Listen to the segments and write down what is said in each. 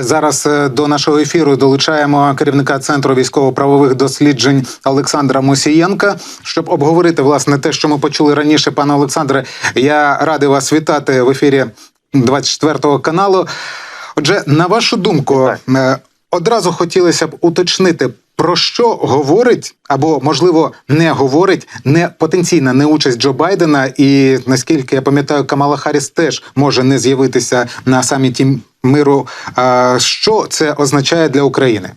Зараз е, до нашого ефіру долучаємо керівника центру військово-правових досліджень Олександра Мусієнка, щоб обговорити власне те, що ми почули раніше. Пане Олександре, я радий вас вітати в ефірі 24 каналу. Отже, на вашу думку, е, одразу хотілося б уточнити. Про що говорить або можливо не говорить не потенційна неучасть Джо Байдена, і наскільки я пам'ятаю, Камала Харріс теж може не з'явитися на саміті миру. Що це означає для України?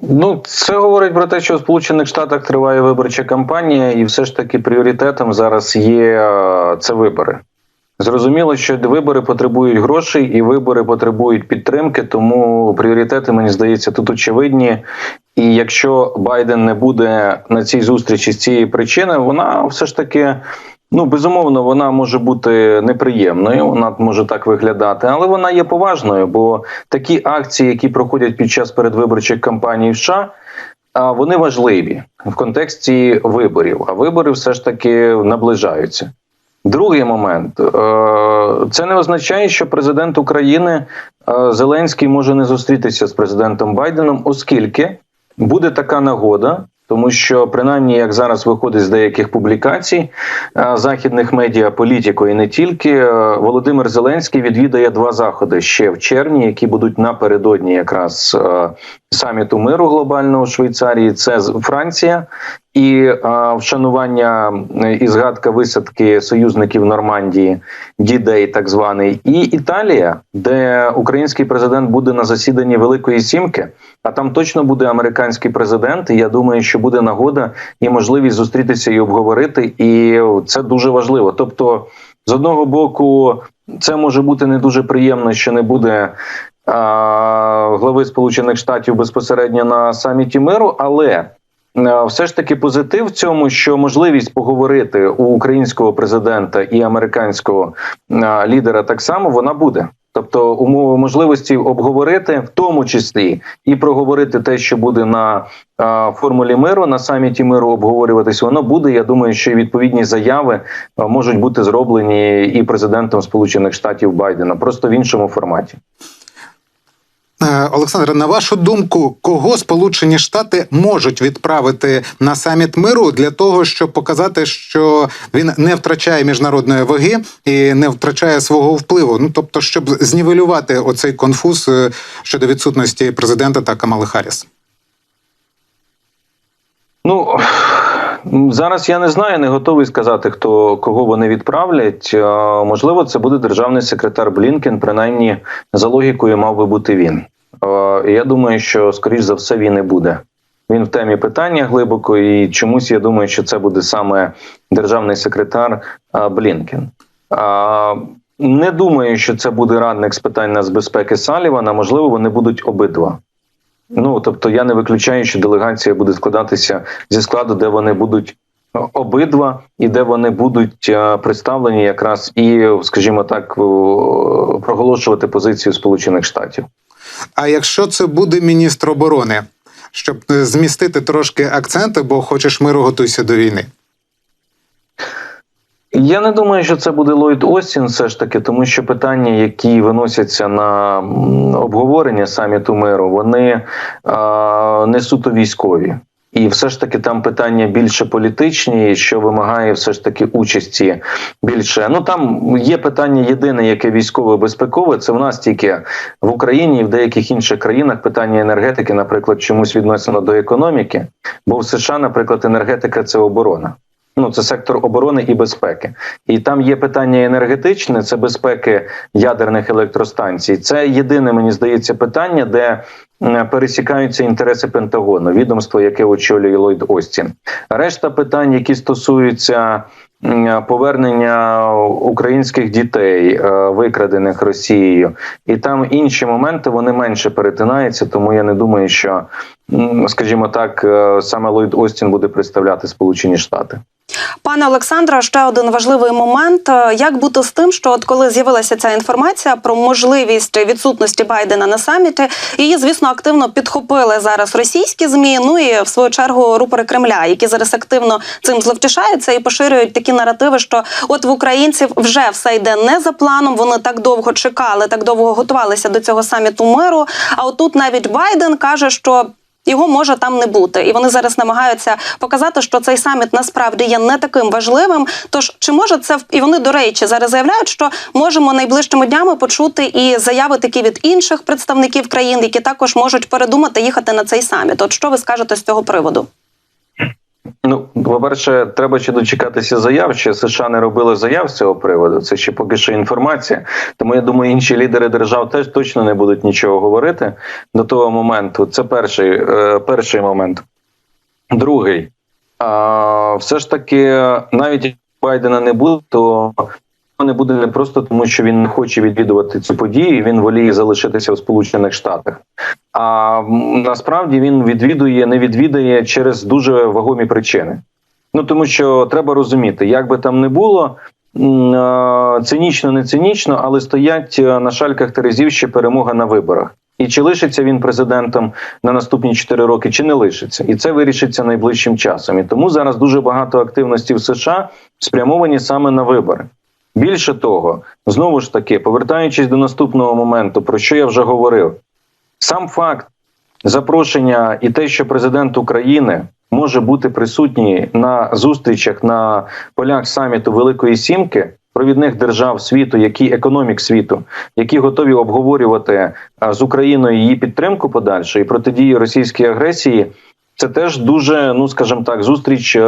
Ну, це говорить про те, що в Сполучених Штатах триває виборча кампанія, і все ж таки пріоритетом зараз є це вибори. Зрозуміло, що вибори потребують грошей і вибори потребують підтримки, тому пріоритети, мені здається, тут очевидні. І якщо Байден не буде на цій зустрічі з цієї причини, вона все ж таки. Ну, безумовно, вона може бути неприємною, вона може так виглядати, але вона є поважною, бо такі акції, які проходять під час передвиборчих кампаній в США, вони важливі в контексті виборів. А вибори все ж таки наближаються. Другий момент е, це не означає, що президент України е, Зеленський може не зустрітися з президентом Байденом, оскільки буде така нагода. Тому що принаймні, як зараз виходить з деяких публікацій е, західних медіа, політико і не тільки Володимир Зеленський відвідає два заходи ще в червні, які будуть напередодні якраз саміту миру глобального в Швейцарії. Це Франція і вшанування е, і згадка висадки союзників Нормандії, дідей, так званий, і Італія, де український президент буде на засіданні Великої Сімки. А там точно буде американський президент. І я думаю, що буде нагода і можливість зустрітися і обговорити. І це дуже важливо. Тобто, з одного боку, це може бути не дуже приємно, що не буде. Глави Сполучених Штатів безпосередньо на саміті миру, але все ж таки позитив в цьому, що можливість поговорити у українського президента і американського е, лідера так само вона буде. Тобто умови можливості обговорити, в тому числі і проговорити те, що буде на е, формулі миру, на саміті миру обговорюватись, воно буде. Я думаю, що відповідні заяви е, можуть бути зроблені і президентом Сполучених Штатів Байдена, просто в іншому форматі. Е, Олександре, на вашу думку, кого Сполучені Штати можуть відправити на саміт миру для того, щоб показати, що він не втрачає міжнародної ваги і не втрачає свого впливу? Ну тобто, щоб знівелювати оцей конфуз е, щодо відсутності президента та Камали Харріс? Ну зараз я не знаю, не готовий сказати, хто кого вони відправлять. Можливо, це буде державний секретар Блінкен. Принаймні, за логікою, мав би бути він. Я думаю, що скоріш за все він і буде. Він в темі питання глибоко, і чомусь я думаю, що це буде саме державний секретар Блінкен. Не думаю, що це буде радник з питань нацбезпеки Салівана. Можливо, вони будуть обидва. Ну тобто, я не виключаю, що делегація буде складатися зі складу, де вони будуть е, обидва, і де вони будуть е, представлені якраз і, скажімо так, проголошувати позицію Сполучених Штатів. А якщо це буде міністр оборони, щоб е, змістити трошки акценти, бо хочеш миру, готуйся до війни. Я не думаю, що це буде Ллойд Остін, все ж таки, тому що питання, які виносяться на обговорення саміту миру, вони е, не суто військові. І все ж таки там питання більше політичні, що вимагає все ж таки участі більше. Ну там є питання єдине, яке військово-безпекове. Це в нас тільки в Україні і в деяких інших країнах питання енергетики, наприклад, чомусь віднесено до економіки. Бо в США, наприклад, енергетика це оборона. Ну, це сектор оборони і безпеки, і там є питання енергетичне, це безпеки ядерних електростанцій. Це єдине, мені здається, питання, де пересікаються інтереси Пентагону, відомство, яке очолює Ллойд Остін. Решта питань, які стосуються повернення українських дітей, е, викрадених Росією, і там інші моменти вони менше перетинаються. Тому я не думаю, що, скажімо так, е, саме Ллойд Остін буде представляти Сполучені Штати. Пане Олександре, ще один важливий момент. Е, Як бути з тим, що от коли з'явилася ця інформація про можливість відсутності Байдена на саміті, її, звісно, активно підхопили зараз російські змі. Ну і в свою чергу рупори Кремля, які зараз активно цим зловтішаються і поширюють такі наративи, що от в українців вже все йде не за планом. Вони так довго чекали, так довго готувалися до цього саміту миру. А отут навіть Байден каже, що. Його може там не бути, і вони зараз намагаються показати, що цей саміт насправді є не таким важливим. Тож чи може це і вони до речі зараз заявляють, що можемо найближчими днями почути і заяви такі від інших представників країн, які також можуть передумати їхати на цей саміт. От що ви скажете з цього приводу? Ну, по-перше, треба ще дочекатися заяв. Ще США не робили заяв з цього приводу. Це ще поки що інформація. Тому я думаю, інші лідери держав теж точно не будуть нічого говорити до того моменту. Це перший, е, перший момент. Другий. Все ж таки, навіть Байдена не буде, то не буде не просто тому, що він не хоче відвідувати цю подію. Він воліє залишитися в Сполучених Штатах. А насправді він відвідує, не відвідає через дуже вагомі причини. Ну тому що треба розуміти, як би там не було. Цинічно, не цинічно, але стоять е, на шальках Терезів ще перемога на виборах. І чи лишиться він президентом на наступні 4 роки, чи не лишиться, і це вирішиться найближчим часом. І тому зараз дуже багато активності в США спрямовані саме на вибори. Більше того, знову ж таки, повертаючись до наступного моменту, про що я вже говорив, сам факт запрошення і те, що президент України може бути присутній на зустрічах на полях саміту Великої Сімки. Провідних держав світу, які економік світу, які готові обговорювати з Україною її підтримку подальше і протидії російській агресії, це теж дуже, ну скажімо так, зустріч е,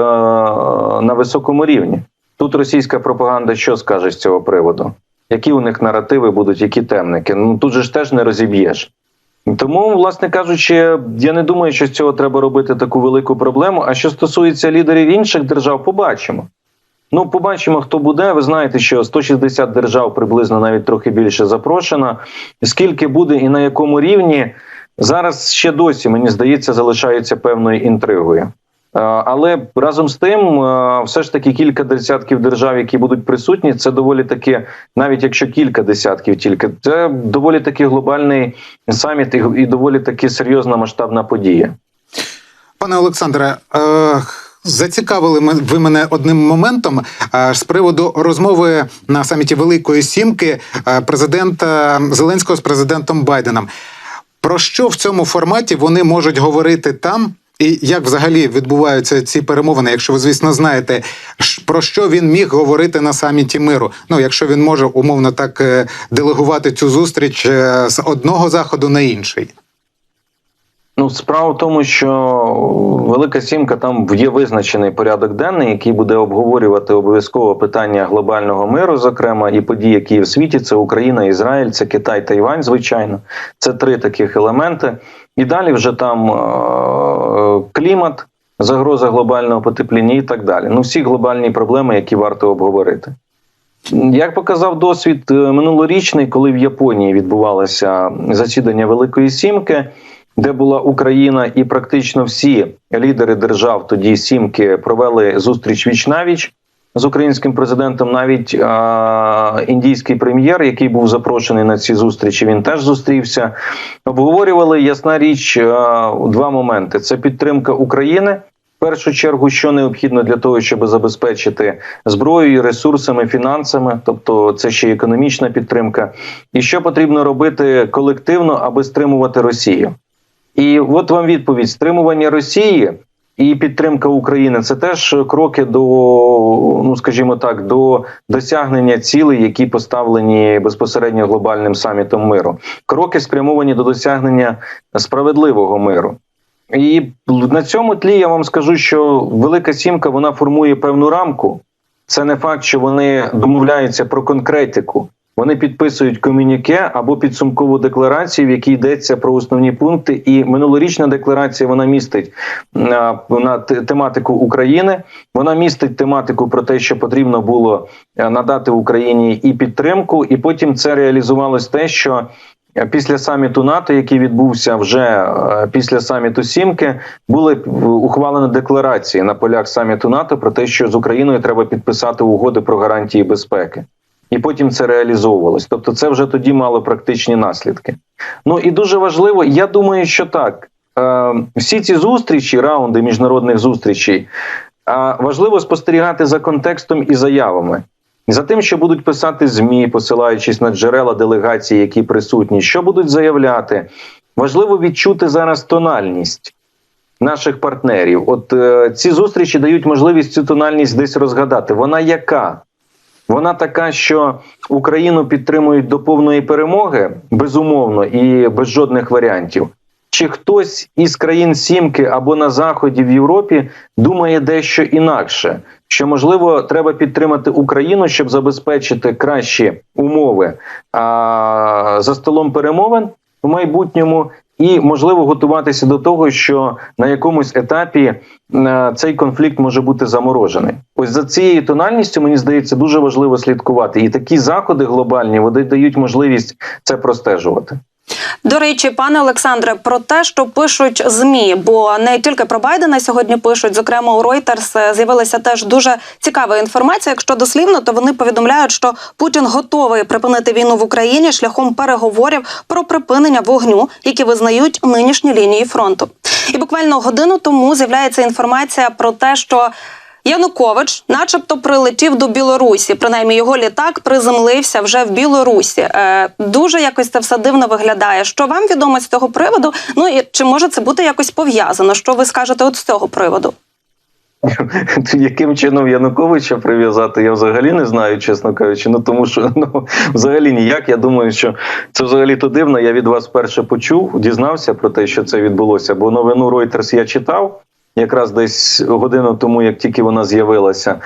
на високому рівні. Тут російська пропаганда що скаже з цього приводу? Які у них наративи будуть, які темники? Ну тут же ж теж не розіб'єш. Тому, власне кажучи, я не думаю, що з цього треба робити таку велику проблему. А що стосується лідерів інших держав, побачимо. Ну, побачимо, хто буде. Ви знаєте, що 160 держав приблизно навіть трохи більше запрошено. Скільки буде і на якому рівні зараз ще досі мені здається залишається певною інтригою. Е, Але разом з тим, е, все ж таки кілька десятків держав, які будуть присутні, це доволі таки, навіть якщо кілька десятків, тільки це доволі таки глобальний саміт і доволі таки серйозна масштабна подія. Пане Олександре, е, зацікавили ви мене одним моментом е, з приводу розмови на саміті Великої Сімки президента Зеленського з президентом Байденом. Про що в цьому форматі вони можуть говорити там? І як взагалі відбуваються ці перемовини, якщо ви, звісно, знаєте, про що він міг говорити на саміті миру? Ну, якщо він може умовно так е, делегувати цю зустріч е, з одного заходу на інший. Ну, справа в тому, що Велика Сімка там є визначений порядок денний, який буде обговорювати обов'язково питання глобального миру, зокрема, і події, які є в світі: це Україна, Ізраїль, це Китай, Тайвань, звичайно. Це три таких елементи. І далі вже там е- клімат, загроза глобального потепління і так далі. Ну, всі глобальні проблеми, які варто обговорити. Як показав досвід е, минулорічний, коли в Японії відбувалося засідання Великої Сімки, де була Україна, і практично всі лідери держав тоді сімки провели зустріч віч навіч з українським президентом. Навіть а, індійський прем'єр, який був запрошений на ці зустрічі, він теж зустрівся. Обговорювали ясна річ а, два моменти: це підтримка України. В першу чергу, що необхідно для того, щоб забезпечити зброєю, ресурсами, фінансами, тобто це ще економічна підтримка, і що потрібно робити колективно, аби стримувати Росію. І от вам відповідь: стримування Росії і підтримка України це теж кроки до, ну скажімо так, до досягнення цілей, які поставлені безпосередньо глобальним самітом миру. Кроки спрямовані до досягнення справедливого миру. І на цьому тлі я вам скажу, що Велика Сімка вона формує певну рамку. Це не факт, що вони домовляються про конкретику. Вони підписують комюніке або підсумкову декларацію, в якій йдеться про основні пункти. І минулорічна декларація вона містить на, тематику України. Вона містить тематику про те, що потрібно було е, надати Україні і підтримку. І потім це реалізувалось те, що е, після саміту НАТО, який відбувся вже е, після саміту Сімки, були ухвалені декларації на полях саміту НАТО про те, що з Україною треба підписати угоди про гарантії безпеки. І потім це реалізовувалось. Тобто, це вже тоді мало практичні наслідки. Ну і дуже важливо, я думаю, що так. Е, всі ці зустрічі, раунди міжнародних зустрічей, е, важливо спостерігати за контекстом і заявами. За тим, що будуть писати ЗМІ, посилаючись на джерела делегації, які присутні, що будуть заявляти, важливо відчути зараз тональність наших партнерів. От е, ці зустрічі дають можливість цю тональність десь розгадати. Вона яка? Вона така, що Україну підтримують до повної перемоги, безумовно, і без жодних варіантів. Чи хтось із країн Сімки або на Заході в Європі думає дещо інакше? Що можливо треба підтримати Україну, щоб забезпечити кращі умови а, за столом перемовин в майбутньому, і можливо готуватися до того, що на якомусь етапі цей конфлікт може бути заморожений. Ось за цією тональністю мені здається дуже важливо слідкувати. І такі заходи глобальні вони дають можливість це простежувати. До речі, пане Олександре, про те, що пишуть змі, бо не тільки про Байдена сьогодні пишуть. Зокрема, у Reuters е, з'явилася теж дуже цікава інформація. Якщо дослівно, то вони повідомляють, що Путін готовий припинити війну в Україні шляхом переговорів про припинення вогню, які визнають нинішні лінії фронту. І буквально годину тому з'являється інформація про те, що Янукович, начебто, прилетів до Білорусі. Принаймні, його літак приземлився вже в Білорусі. Е, дуже якось це все дивно виглядає. Що вам відомо з цього приводу? Ну і чи може це бути якось пов'язано? Що ви скажете от з цього приводу? Яким чином Януковича прив'язати, я взагалі не знаю, чесно кажучи. Ну тому що ну взагалі ніяк. Я думаю, що це взагалі то дивно. Я від вас перше почув, дізнався про те, що це відбулося. Бо новину Reuters я читав. Якраз десь годину тому, як тільки вона з'явилася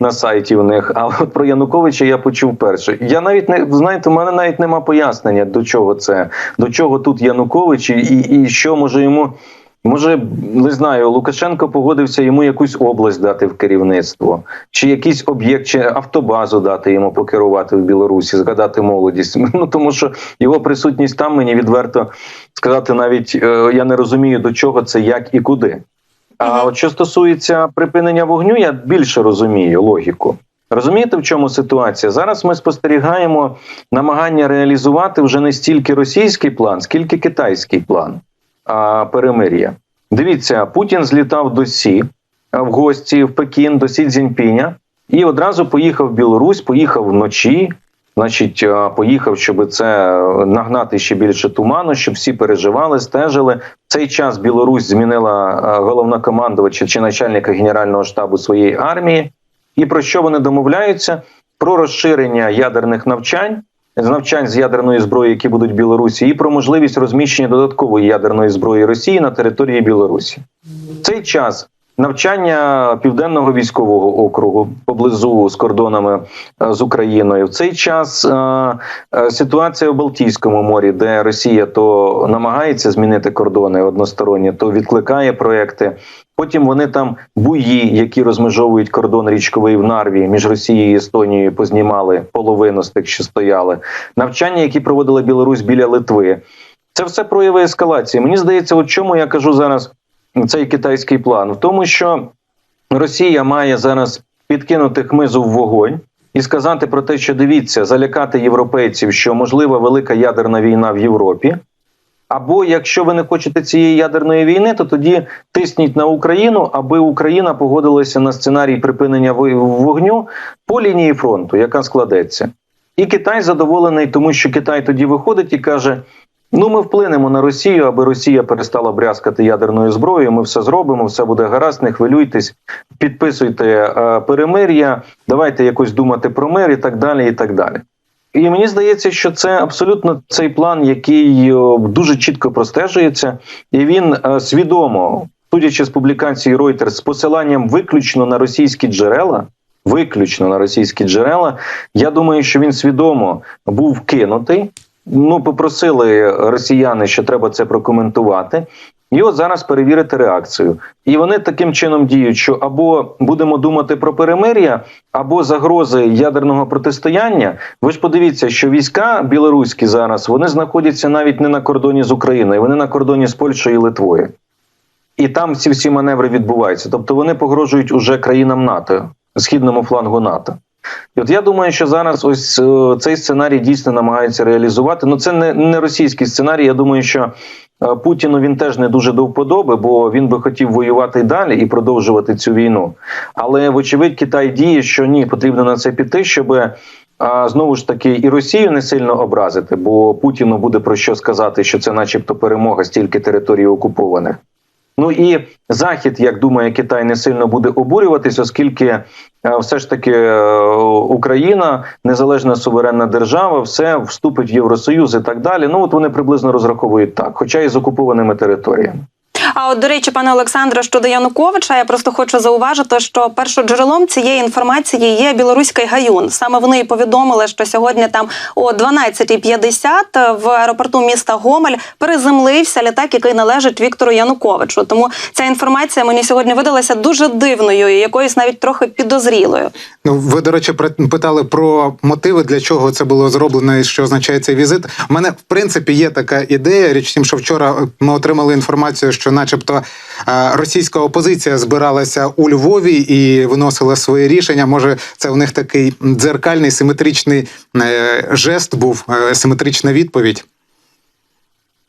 на сайті у них. А от про Януковича я почув перше. Я навіть не знаєте, у мене навіть нема пояснення, до чого це, до чого тут Янукович, і, і що може йому. Може, не знаю, Лукашенко погодився йому якусь область дати в керівництво, чи якийсь об'єкт, чи автобазу дати йому покерувати в Білорусі, згадати молодість. Ну тому що його присутність там мені відверто сказати, навіть е, я не розумію до чого це, як і куди. А от що стосується припинення вогню, я більше розумію логіку. Розумієте, в чому ситуація? Зараз ми спостерігаємо намагання реалізувати вже не стільки російський план, скільки китайський план а, перемир'я. Дивіться, Путін злітав до Сі в гості в Пекін до Сі Цзіньпіня і одразу поїхав в Білорусь, поїхав вночі. Значить, поїхав, щоб це нагнати ще більше туману, щоб всі переживали, стежили. В цей час Білорусь змінила головнокомандувача чи начальника генерального штабу своєї армії. І про що вони домовляються? Про розширення ядерних навчань, з навчань з ядерної зброї, які будуть в Білорусі, і про можливість розміщення додаткової ядерної зброї Росії на території Білорусі. В цей час навчання південного військового округу поблизу з кордонами е, з Україною. В цей час е, е, ситуація у Балтійському морі, де Росія то намагається змінити кордони односторонні, то відкликає проекти. Потім вони там буї, які розмежовують кордон річковий в Нарві між Росією і Естонією, познімали половину з тих, що стояли. Навчання, які проводила Білорусь біля Литви. Це все прояви ескалації. Мені здається, от чому я кажу зараз цей китайський план? В тому, що Росія має зараз підкинути хмизу в вогонь і сказати про те, що дивіться, залякати європейців, що можлива велика ядерна війна в Європі. Або якщо ви не хочете цієї ядерної війни, то тоді тисніть на Україну, аби Україна погодилася на сценарій припинення вогню по лінії фронту, яка складеться. І Китай задоволений, тому що Китай тоді виходить і каже: ну ми вплинемо на Росію, аби Росія перестала брязкати ядерною зброєю. Ми все зробимо, все буде гаразд, не хвилюйтесь, підписуйте е, перемир'я, давайте якось думати про мир і так далі. І так далі. І мені здається, що це абсолютно цей план, який дуже чітко простежується, і він е, свідомо, судячи з публікації Reuters, з посиланням виключно на російські джерела. Виключно на російські джерела. Я думаю, що він свідомо був кинутий. Ну, попросили росіяни, що треба це прокоментувати. І от зараз перевірити реакцію. І вони таким чином діють, що або будемо думати про перемир'я, або загрози ядерного протистояння. Ви ж подивіться, що війська білоруські зараз вони знаходяться навіть не на кордоні з Україною, вони на кордоні з Польщею і Литвою. І там ці всі маневри відбуваються. Тобто вони погрожують уже країнам НАТО, східному флангу НАТО. От я думаю, що зараз ось е, цей сценарій дійсно намагаються реалізувати. Ну це не, не російський сценарій. Я думаю, що е, Путіну він теж не дуже до вподоби, бо він би хотів воювати далі і продовжувати цю війну. Але вочевидь, Китай діє, що ні, потрібно на це піти, щоб знову ж таки і Росію не сильно образити, бо Путіну буде про що сказати, що це, начебто, перемога стільки територій окупованих. Ну і захід, як думає Китай, не сильно буде обурюватись, оскільки е, все ж таки е, Україна, незалежна суверенна держава, все вступить в Євросоюз і так далі. Ну от вони приблизно розраховують так, хоча і з окупованими територіями. А от до речі, пане Олександре, щодо Януковича, я просто хочу зауважити, що першоджерелом цієї інформації є білоруський гаюн. Саме вони і повідомили, що сьогодні там о 12.50 в аеропорту міста Гомель переземлився літак, який належить Віктору Януковичу. Тому ця інформація мені сьогодні видалася дуже дивною і якоюсь навіть трохи підозрілою. Ну, ви, до речі, питали про мотиви, для чого це було зроблено і що означає цей візит. У мене, в принципі, є така ідея. Річ в тім, що вчора ми отримали інформацію, що, начебто, е, російська опозиція збиралася у Львові і виносила свої рішення. Може, це в них такий дзеркальний симетричний е, жест був, е, симетрична відповідь.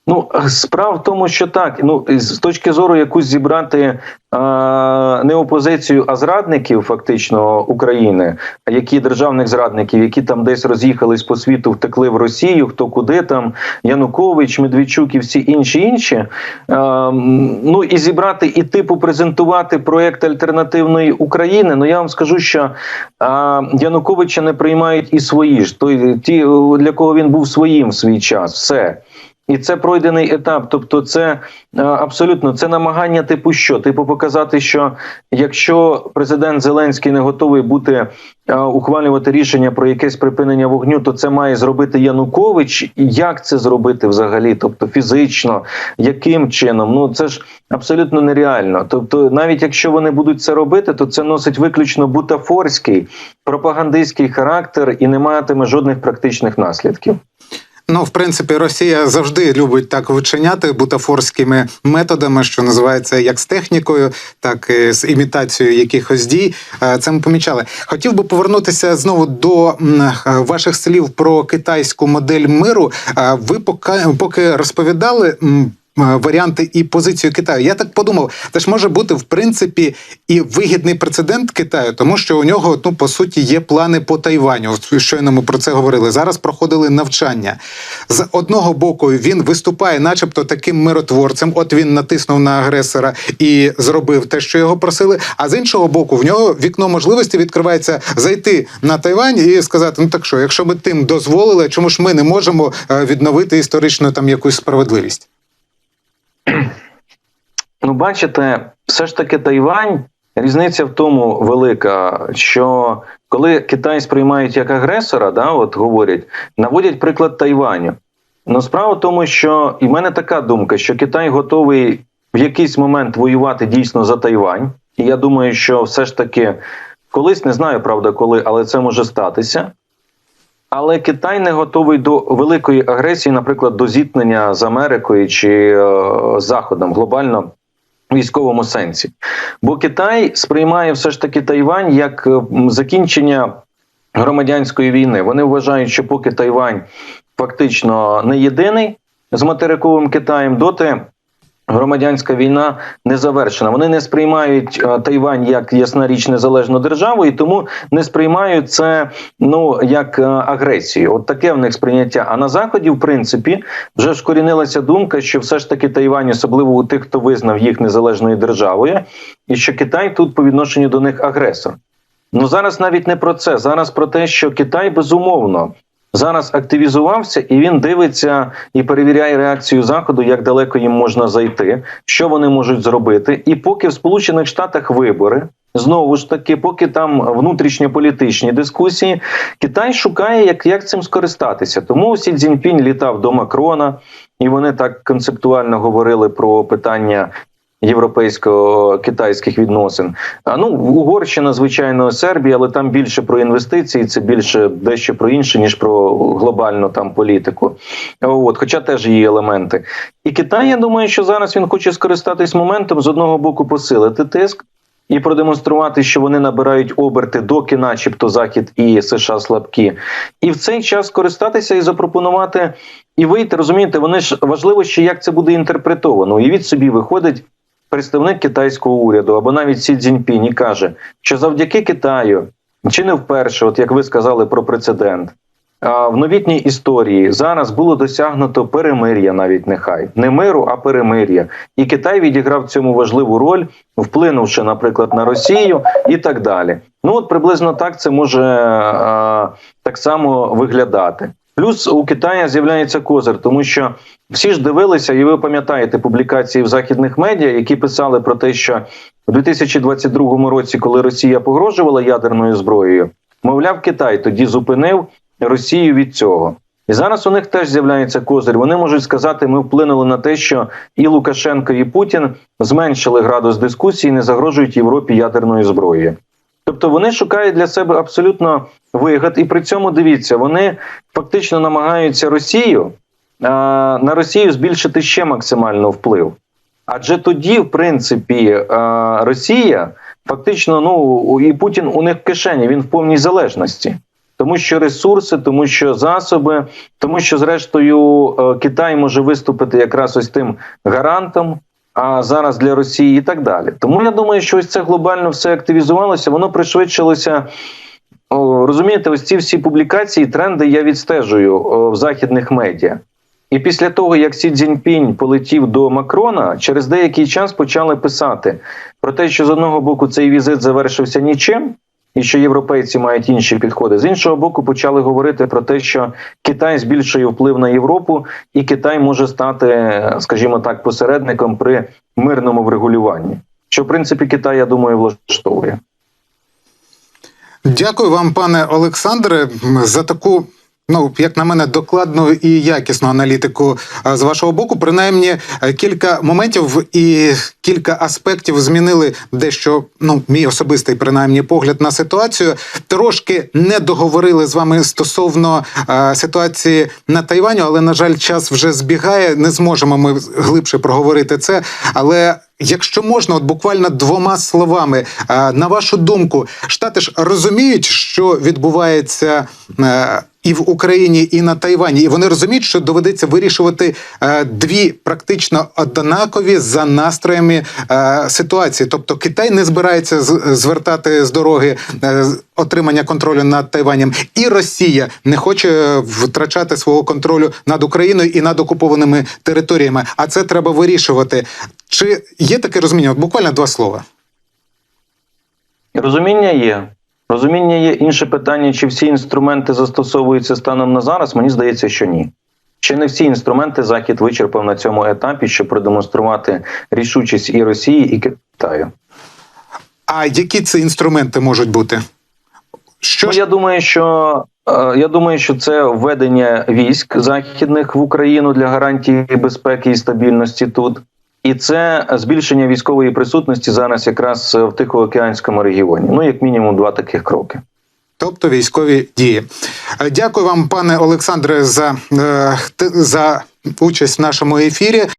Ну, справа в тому, що так. Ну, з точки зору якусь зібрати е, не опозицію, а зрадників, фактично України, які державних зрадників, які там десь роз'їхались по світу, втекли в Росію, хто куди там, Янукович, Медведчук і всі інші інші. Е, ну і зібрати і типу презентувати проєкт альтернативної України. Ну я вам скажу, що е, Януковича не приймають і свої ж той, ті, для кого він був своїм в свій час. Все. І це пройдений етап. Тобто, це е, абсолютно це намагання, типу, що типу, показати, що якщо президент Зеленський не готовий бути е, ухвалювати рішення про якесь припинення вогню, то це має зробити Янукович. І Як це зробити взагалі? Тобто фізично, яким чином? Ну це ж абсолютно нереально. Тобто, навіть якщо вони будуть це робити, то це носить виключно бутафорський пропагандистський характер і не матиме жодних практичних наслідків. Ну, в принципі, Росія завжди любить так вичиняти бутафорськими методами, що називається як з технікою, так і з імітацією якихось дій. Е, Це ми помічали. Хотів би повернутися знову до е, ваших слів про китайську модель миру. Е, Ви поки, поки розповідали. Е, Варіанти і позицію Китаю. Я так подумав, це ж може бути в принципі і вигідний прецедент Китаю, тому що у нього ну по суті є плани по Тайваню. Щойно ми про це говорили. Зараз проходили навчання. З одного боку він виступає, начебто, таким миротворцем. От він натиснув на агресора і зробив те, що його просили. А з іншого боку, в нього вікно можливості відкривається зайти на Тайвань і сказати: ну так що, якщо ми тим дозволили, чому ж ми не можемо е, відновити історичну там якусь справедливість? Ну, бачите, все ж таки Тайвань. Різниця в тому велика, що коли Китай сприймають як агресора, да, от говорять, наводять приклад Тайваню. Ну, справа в тому, що і в мене така думка, що Китай готовий в якийсь момент воювати дійсно за Тайвань. І я думаю, що все ж таки колись не знаю, правда, коли, але це може статися. Але Китай не готовий до великої агресії, наприклад, до зіткнення з Америкою чи е, Заходом глобально військовому сенсі. Бо Китай сприймає все ж таки Тайвань як е, закінчення громадянської війни. Вони вважають, що поки Тайвань фактично не єдиний з материковим Китаєм, доти громадянська війна не завершена. Вони не сприймають е, Тайвань як ясна річ незалежну державу, і тому не сприймають це ну як е, агресію. От таке в них сприйняття. А на заході, в принципі, вже вкорінилася думка, що все ж таки Тайвань, особливо у тих, хто визнав їх незалежною державою, і що Китай тут по відношенню до них агресор. Ну зараз навіть не про це. Зараз про те, що Китай безумовно зараз активізувався, і він дивиться і перевіряє реакцію заходу, як далеко їм можна зайти, що вони можуть зробити. І поки в Сполучених Штатах вибори. Знову ж таки, поки там внутрішньополітичні дискусії, Китай шукає, як, як цим скористатися. Тому Сі Цзіньпінь літав до Макрона, і вони так концептуально говорили про питання європейсько-китайських відносин. А ну Угорщина, звичайно, Сербія, але там більше про інвестиції, це більше дещо про інше, ніж про глобальну там політику. От, хоча теж є елементи. І Китай, я думаю, що зараз він хоче скористатись моментом з одного боку посилити тиск. І продемонструвати, що вони набирають оберти, доки, начебто, Захід і США слабкі, і в цей час скористатися і запропонувати і вийти. Розумієте, вони ж важливо ще як це буде інтерпретовано. Від собі виходить представник китайського уряду або навіть Сі Цзіньпінь і каже, що завдяки Китаю, чи не вперше, от як ви сказали про прецедент, в новітній історії зараз було досягнуто перемир'я, навіть нехай не миру, а перемир'я. І Китай відіграв цьому важливу роль, вплинувши, наприклад, на Росію і так далі. Ну от приблизно так це може а, так само виглядати. Плюс у Китаї з'являється козир, тому що всі ж дивилися, і ви пам'ятаєте публікації в західних медіа, які писали про те, що у 2022 році, коли Росія погрожувала ядерною зброєю, мовляв, Китай тоді зупинив Росію від цього. І зараз у них теж з'являється козир. Вони можуть сказати, ми вплинули на те, що і Лукашенко, і Путін зменшили градус дискусії, не загрожують Європі ядерною зброєю. Тобто вони шукають для себе абсолютно вигад, і при цьому дивіться, вони фактично намагаються Росію на Росію збільшити ще максимально вплив. Адже тоді, в принципі, Росія фактично, ну і Путін у них в кишені, він в повній залежності. Тому що ресурси, тому що засоби, тому що, зрештою, е, Китай може виступити якраз ось тим гарантом, а зараз для Росії і так далі. Тому я думаю, що ось це глобально все активізувалося, воно пришвидшилося. Розумієте, ось ці всі публікації, тренди я відстежую в західних медіа. І після того, як Сі Цзіньпінь полетів до Макрона, через деякий час почали писати про те, що з одного боку цей візит завершився нічим, і що європейці мають інші підходи. З іншого боку, почали говорити про те, що Китай збільшує вплив на Європу, і Китай може стати, скажімо так, посередником при мирному врегулюванні. Що в принципі Китай, я думаю, влаштовує. Дякую вам, пане Олександре, за таку. Ну, як на мене, докладну і якісну аналітику е, з вашого боку. Принаймні, е, кілька моментів і кілька аспектів змінили дещо. Ну, мій особистий принаймні погляд на ситуацію. Трошки не договорили з вами стосовно е, ситуації на Тайваню, але на жаль, час вже збігає. Не зможемо ми глибше проговорити це. Але Якщо можна, от буквально двома словами, е, на вашу думку, штати ж розуміють, що відбувається е, і в Україні, і на Тайвані, і вони розуміють, що доведеться вирішувати е, дві практично однакові за настроями е, ситуації. Тобто Китай не збирається звертати з дороги е, отримання контролю над Тайванем, і Росія не хоче втрачати свого контролю над Україною і над окупованими територіями. А це треба вирішувати. Чи є таке розуміння? Буквально два слова. Розуміння є. Розуміння є інше питання, чи всі інструменти застосовуються станом на зараз. Мені здається, що ні. Ще не всі інструменти Захід вичерпав на цьому етапі, щоб продемонструвати рішучість і Росії, і Китаю. А які це інструменти можуть бути? Що Ну, я думаю, що е, я думаю, що це введення військ західних в Україну для гарантії безпеки і стабільності тут, і це збільшення військової присутності зараз якраз в Тихоокеанському регіоні. Ну, як мінімум, два таких кроки. тобто військові дії? Е, Дякую вам, пане Олександре, за, е, за участь в нашому ефірі.